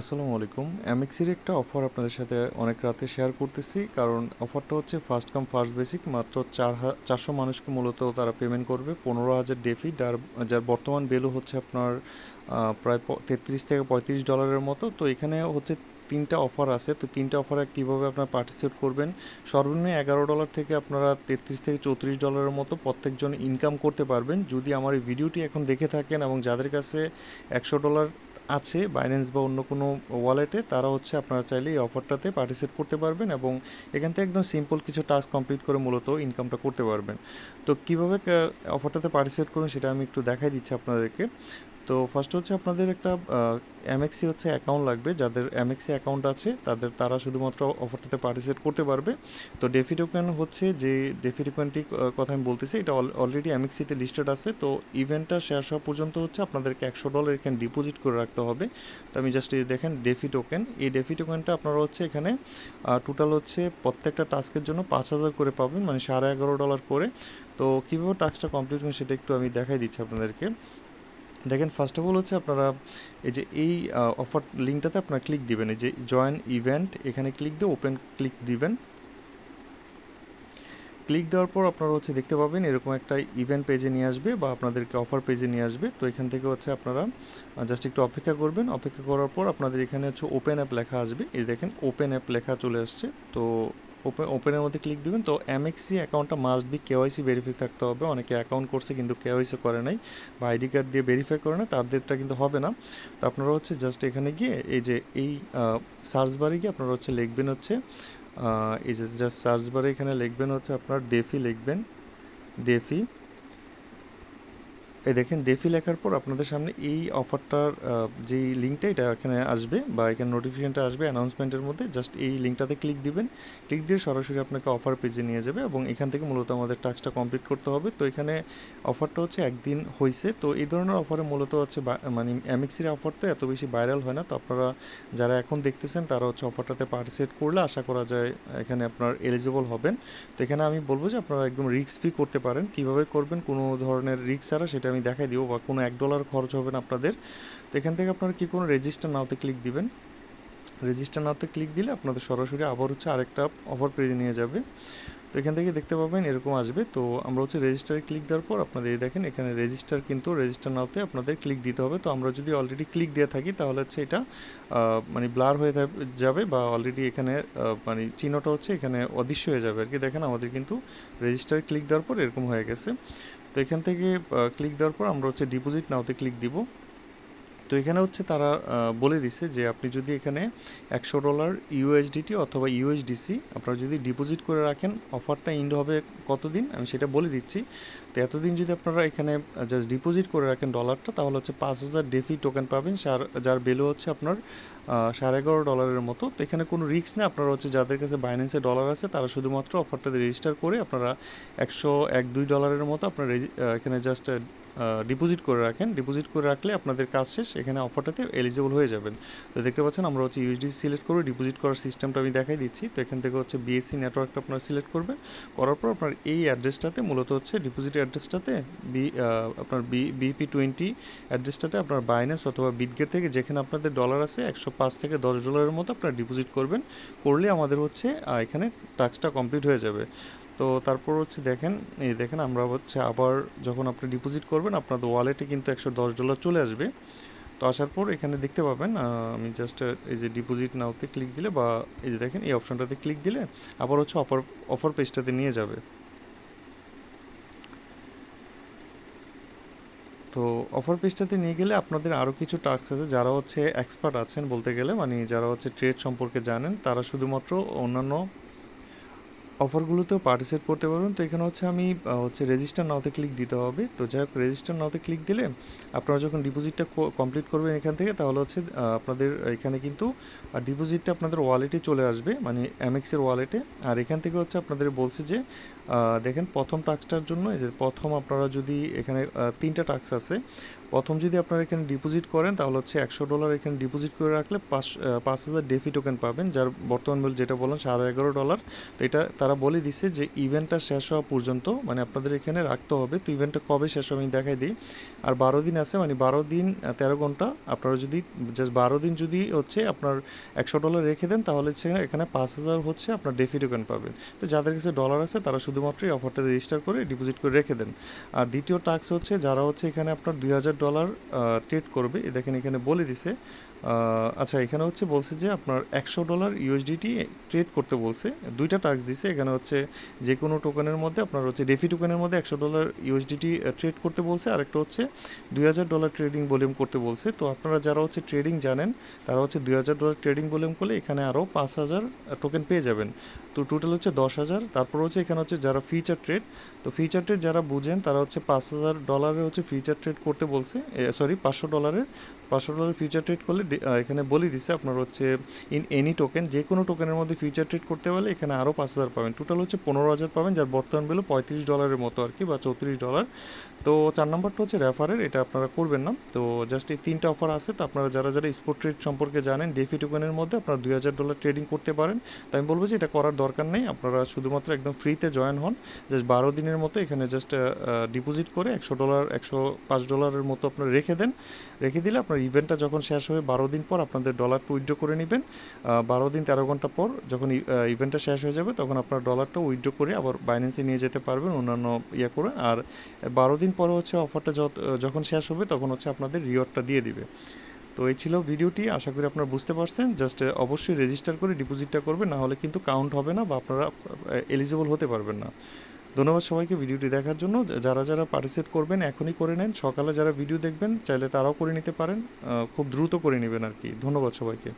আসসালামু আলাইকুম। এমএক্সির একটা অফার আপনাদের সাথে অনেক রাতে শেয়ার করতেছি, কারণ অফারটা হচ্ছে ফার্স্ট কাম ফার্স্ট বেসিক মাত্র চার চারশো মানুষকে মূলত তারা পেমেন্ট করবে। পনেরো হাজার ডেফি যার যার বর্তমান ভ্যালু হচ্ছে আপনার প্রায় তেত্রিশ থেকে পঁয়ত্রিশ ডলারের মতো। তো এখানে হচ্ছে তিনটা অফার আছে। তো তিনটা অফারে কীভাবে আপনারা পার্টিসিপেট করবেন? সর্বনিম্ন এগারো ডলার থেকে আপনারা তেত্রিশ থেকে চৌত্রিশ ডলারের মতো প্রত্যেকজন ইনকাম করতে পারবেন। যদি আমার এই ভিডিওটি এখন দেখে থাকেন এবং যাদের কাছে একশো ডলার আছে বাইন্যান্স বা অন্য কোনো ওয়ালেটে তারা হচ্ছে আপনারা চাইলে এই অফারটাতে পার্টিসিপেট করতে পারবেন এবং এখান থেকে একদম সিম্পল কিছু টাস্ক কমপ্লিট করে মূলত ইনকামটা করতে পারবেন। তো কীভাবে অফারটাতে পার্টিসিপেট করবেন সেটা আমি একটু দেখাই দিচ্ছি আপনাদেরকে। তো ফার্স্ট হচ্ছে আপনাদের একটা এমএক্সি হচ্ছে অ্যাকাউন্ট লাগবে। যাদের এমএক্সি অ্যাকাউন্ট আছে, তাদের তারা শুধুমাত্র অফারটাতে পার্টিসিপেট করতে পারবে। তো ডেফি টোকেন হচ্ছে যে ডেফি টোকেনটি কথা আমি বলতেছি, এটা অলরেডি এমএক্সিতে লিস্টেড আছে। তো ইভেন্টটা শেষ হওয়া পর্যন্ত হচ্ছে আপনাদেরকে একশো ডলার এখানে ডিপোজিট করে রাখতে হবে। তো আমি জাস্ট দেখেন ডেফি টোকেন এই ডেফি টোকেনটা আপনারা হচ্ছে এখানে টোটাল হচ্ছে প্রত্যেকটা টাস্কের জন্য পাঁচ হাজার করে পাবেন মানে সাড়ে এগারো ডলার করে। তো কীভাবে টাস্কটা কমপ্লিট করবেন সেটা একটু আমি দেখাই দিচ্ছি আপনাদেরকে। দেখেন ফার্স্ট অফ অল হচ্ছে আপনারা এই যে এই অফার লিঙ্কটাতে আপনারা ক্লিক দিবেন। এই যে জয়েন ইভেন্ট এখানে ক্লিক দিয়ে ওপেন ক্লিক দিবেন। ক্লিক দেওয়ার পর আপনারা হচ্ছে দেখতে পাবেন এরকম একটা ইভেন্ট পেজে নিয়ে আসবে বা আপনাদেরকে অফার পেজে নিয়ে আসবে। তো এখান থেকে হচ্ছে আপনারা জাস্ট একটু অপেক্ষা করবেন। অপেক্ষা করার পর আপনাদের এখানে হচ্ছে ওপেন অ্যাপ লেখা আসবে। এই দেখেন ওপেন অ্যাপ লেখা চলে আসছে। তো ওপেন ওপেনের মধ্যে ক্লিক দিবেন। তো এমএক্সি অ্যাকাউন্টটা মাস্ট বি কেওয়াইসি ভেরিফাই থাকতে হবে। অনেকে অ্যাকাউন্ট করছে কিন্তু কেওয়াইসি করে নাই। বা আইডি কার্ড দিয়ে ভেরিফাই করে না তাদেরটা কিন্তু হবে না। তো আপনারা হচ্ছে জাস্ট এখানে গিয়ে এই যে এই সার্চ বারে গিয়ে আপনারা হচ্ছে লিখবেন হচ্ছে এই যে জাস্ট সার্চ বারে এখানে লিখবেন হচ্ছে আপনার ডেফি লিখবেন। ডেফি এই দেখেন ডেফি লেখার পর আপনাদের সামনে এই অফারটার যেই লিঙ্কটা, এটা এখানে আসবে বা এখানে নোটিফিকেশনটা আসবে অ্যানাউন্সমেন্টের মধ্যে জাস্ট এই লিঙ্কটাতে ক্লিক দিবেন। ক্লিক দিয়ে সরাসরি আপনাকে অফার পেজে নিয়ে যাবে এবং এখান থেকে মূলত আমাদের টাস্কটা কমপ্লিট করতে হবে। তো এখানে অফারটা হচ্ছে একদিন হয়েছে তো এই ধরনের অফারে মূলত হচ্ছে মানে এমএক্সির অফার তো এত বেশি ভাইরাল হয় না। তো আপনারা যারা এখন দেখতেছেন, তারা হচ্ছে অফারটাতে পার্টিসিপেট করলে আশা করা যায় এখানে আপনার এলিজিবল হবেন। তো এখানে আমি বলব যে আপনারা একদম রিস্ক ফ্রি করতে পারেন। কীভাবে করবেন, কোনো ধরনের রিস্ক ছাড়া সেটা আমি দেখাই দিব বা কোনো এক ডলার খরচ হবে না আপনাদের। তো এখান থেকে আপনারা কি কোনো রেজিস্টার নাওতে ক্লিক দিবেন? রেজিস্টার নাওতে ক্লিক দিলে আপনাদের সরাসরি আবার হচ্ছে আরেকটা অফার পেজে নিয়ে যাবে। তো এখান থেকে দেখতে পাবেন এরকম আসবে। তো আমরা হচ্ছে রেজিস্টারে ক্লিক দেওয়ার পর আপনাদের দেখেন এখানে রেজিস্টার কিন্তু রেজিস্টার নাওতে আপনাদের ক্লিক দিতে হবে। তো আমরা যদি অলরেডি ক্লিক দিয়ে থাকি তাহলে হচ্ছে এটা মানে ব্লার হয়ে যাবে বা অলরেডি এখানে মানে চিহ্নটা হচ্ছে এখানে অদৃশ্য হয়ে যাবে। আর কি দেখেন আমাদের কিন্তু রেজিস্টারে ক্লিক দেওয়ার পর এরকম হয়ে গেছে। তো এখান থেকে ক্লিক দেওয়ার পর আমরা হচ্ছে ডিপোজিট নাওতে ক্লিক দিব। তো এখানে হচ্ছে তারা বলে দিছে যে আপনি যদি এখানে একশো ডলার ইউএসডিটি অথবা ইউএসডিসি আপনারা যদি ডিপোজিট করে রাখেন অফারটা ইন্ড হবে কতদিন? আমি সেটা বলে দিচ্ছি। তো এতদিন যদি আপনারা এখানে জাস্ট ডিপোজিট করে রাখেন ডলারটা তাহলে হচ্ছে পাঁচ হাজার ডেফি টোকেন পাবেন। যার ভ্যালু হচ্ছে আপনার সাড়ে এগারো ডলারের মতো। তো এখানে কোনো রিস্ক নেই। আপনারা হচ্ছে যাদের কাছে বাইন্যান্সে ডলার আছে, তারা শুধুমাত্র অফারটাতে রেজিস্টার করে আপনারা একশো এক দুই ডলারের মতো আপনার এখানে জাস্ট ডিপোজিট করে রাখেন। ডিপোজিট করে রাখলে আপনাদের কাজ শেষ। এখানে অফারটাতে এলিজিবল হয়ে যাবেন। তো দেখতে পাচ্ছেন, আমরা হচ্ছে ইউএসডি সিলেক্ট করে ডিপোজিট করার সিস্টেমটা আমি দেখাই দিচ্ছি। তো এখান থেকে হচ্ছে বিএসসি নেটওয়ার্কটা আপনারা সিলেক্ট করবেন। করার পর আপনার এই অ্যাড্রেসটাতে মূলত হচ্ছে ডিপোজিট অ্যাড্রেসটাতে বি আপনার বি বিপি টোয়েন্টি অ্যাড্রেসটাতে আপনার বাইন্যান্স অথবা বিটগেট থেকে যেখানে আপনাদের ডলার আছে, একশো পাঁচ থেকে দশ ডলারের মতো আপনারা ডিপোজিট করবেন। করলে আমাদের হচ্ছে এখানে টাস্কটা কমপ্লিট হয়ে যাবে। তো তারপর হচ্ছে দেখেন, এই দেখেন আমরা হচ্ছে আবার যখন আপনি ডিপোজিট করবেন, আপনাদের ওয়ালেটে কিন্তু একশো দশ ডলার চলে আসবে। তো আসার পর এখানে দেখতে পাবেন আমি জাস্ট এই যে ডিপোজিট নাওতে ক্লিক দিলে বা এই যে দেখেন, এই অপশনটাতে ক্লিক দিলে আবার হচ্ছে অফার অফার পেজটাতে নিয়ে যাবে। তো অফার পেজটাতে নিয়ে গেলে আপনাদের আরও কিছু টাস্ক আছে, যারা হচ্ছে এক্সপার্ট আছেন বলতে গেলে মানে যারা হচ্ছে ট্রেড সম্পর্কে জানেন, তারা শুধুমাত্র অন্যান্য অফারগুলোতেও পার্টিসিপেট করতে পারবেন। তো এখানে হচ্ছে আমি হচ্ছে রেজিস্টার নাওতে ক্লিক দিতে হবে। তো যাই হোক রেজিস্টার নাওতে ক্লিক দিলে আপনারা যখন ডিপোজিটটা কমপ্লিট করবেন এখান থেকে, তাহলে হচ্ছে আপনাদের এখানে কিন্তু ডিপোজিটটা আপনাদের ওয়ালেটে চলে আসবে মানে এমএক্সের ওয়ালেটে আর এখান থেকে হচ্ছে আপনাদের বলছে যে দেখেন প্রথম টাস্কটার জন্য, এই যে প্রথম আপনারা যদি এখানে তিনটা টাস্ক আছে, প্রথম যদি আপনারা এখানে ডিপোজিট করেন, তাহলে হচ্ছে একশো ডলার এখানে ডিপোজিট করে রাখলে পাঁচ পাঁচ হাজার ডেফি টোকেন পাবেন, যার বর্তমান মূল্য যেটা বললাম, সাড়ে এগারো ডলার তো এটা তারা বলে দিছে যে ইভেন্টটা শেষ হওয়া পর্যন্ত মানে আপনাদের এখানে রাখতে হবে। তো ইভেন্টটা কবে শেষ হবে আমি দেখাই দিই। আর বারো দিন আছে মানে বারো দিন তেরো ঘণ্টা, আপনারা যদি জাস্ট বারো দিন যদি হচ্ছে আপনার একশো ডলার রেখে দেন, তাহলে হচ্ছে এখানে পাঁচ হাজার হচ্ছে আপনার ডেফি টোকেন পাবেন। তো যাদের কাছে ডলার আছে, তারা শুধুমাত্র এই অফারটা রেজিস্টার করে ডিপোজিট করে রেখে দেন। আর দ্বিতীয় টাস্ক হচ্ছে যারা হচ্ছে এখানে আপনার দুই হাজার ডলার ট্রেড করবে। দেখেন এখানে বলে দিছে আচ্ছা এখানে হচ্ছে বলছে যে আপনার একশো ডলার ইউএসডিটি ট্রেড করতে বলছে। দুইটা টাস্ক দিছে। এখানে হচ্ছে যে কোনো টোকেনের মধ্যে আপনার হচ্ছে ডেফি টোকেনের মধ্যে একশো ডলার ইউএসডিটি ট্রেড করতে বলছে। আরেকটা হচ্ছে দুই হাজার ডলার ট্রেডিং ভলিউম করতে বলছে। তো আপনারা যারা হচ্ছে ট্রেডিং জানেন, তারা হচ্ছে দুই হাজার ডলার ট্রেডিং ভলিউম করলে এখানে আরও পাঁচ হাজার টোকেন পেয়ে যাবেন। তো টোটাল হচ্ছে দশ হাজার। তারপর হচ্ছে এখানে হচ্ছে যারা ফিচার ট্রেড তো ফিচার ট্রেড যারা বুঝেন, তারা হচ্ছে পাঁচ হাজার ডলারের হচ্ছে ফিচার ট্রেড করতে বলছে। সরি পাঁচশো ডলারের, পাঁচশো ডলার ফিচার ট্রেড করলে এখানে বলে দিছে আপনার হচ্ছে ইন এনি টোকেন যে কোনো টোকেনের মধ্যে ফিউচার ট্রেড করতে পারলে এখানে আরও পাঁচ হাজার পাবেন। টোটাল হচ্ছে পনেরো হাজার পাবেন, যার বর্তমান মূল্য পঁয়ত্রিশ ডলারের মতো আর কি, বা চৌত্রিশ ডলার তো চার নম্বরটা হচ্ছে রেফারের এটা আপনারা করবেন না। তো জাস্ট এই তিনটা অফার আছে, তো আপনারা যারা যারা স্পোর্ট ট্রেড সম্পর্কে জানেন ডেফি টোকেনের মধ্যে আপনারা দুই হাজার ডলার ট্রেডিং করতে পারেন। তো আমি বলব যে এটা করার দরকার নেই, আপনারা শুধুমাত্র একদম ফ্রিতে জয়েন হন। জাস্ট বারো দিনের মতো এখানে জাস্ট ডিপোজিট করে একশো ডলার একশো পাঁচ ডলারের মতো আপনারা রেখে দেন। রেখে দিলে আপনার ইভেন্টটা যখন শেষ হবে বারো দিন পর আপনাদের ডলারটা উইথড্র করে নেবেন। বারো দিন তেরো ঘণ্টা পর যখন ইভেন্টটা শেষ হয়ে যাবে, তখন আপনার ডলারটা উইথড্র করে আবার বাইন্যান্সে নিয়ে যেতে পারবেন অন্যান্য ইয়ে করে। আর বারো দিন পরে হচ্ছে অফারটা যখন শেষ হবে, তখন হচ্ছে আপনাদের রিওয়ার্ডটা দিয়ে দিবে। তো এই ছিল ভিডিওটি, আশা করি আপনারা বুঝতে পারছেন। জাস্ট অবশ্যই রেজিস্টার করে ডিপোজিটটা করবেন, না হলে কিন্তু কাউন্ট হবে না বা আপনারা এলিজিবল হতে পারবেন না। ধন্যবাদ সবাইকে ভিডিওটি দেখার জন্য। যারা যারা পার্টিসিপেট করবেন, এখনই করে নেন। সকালে যারা ভিডিও দেখবেন, চাইলে তারাও করে নিতে পারেন। খুব দ্রুত করে নেবেন আর কি। ধন্যবাদ সবাইকে।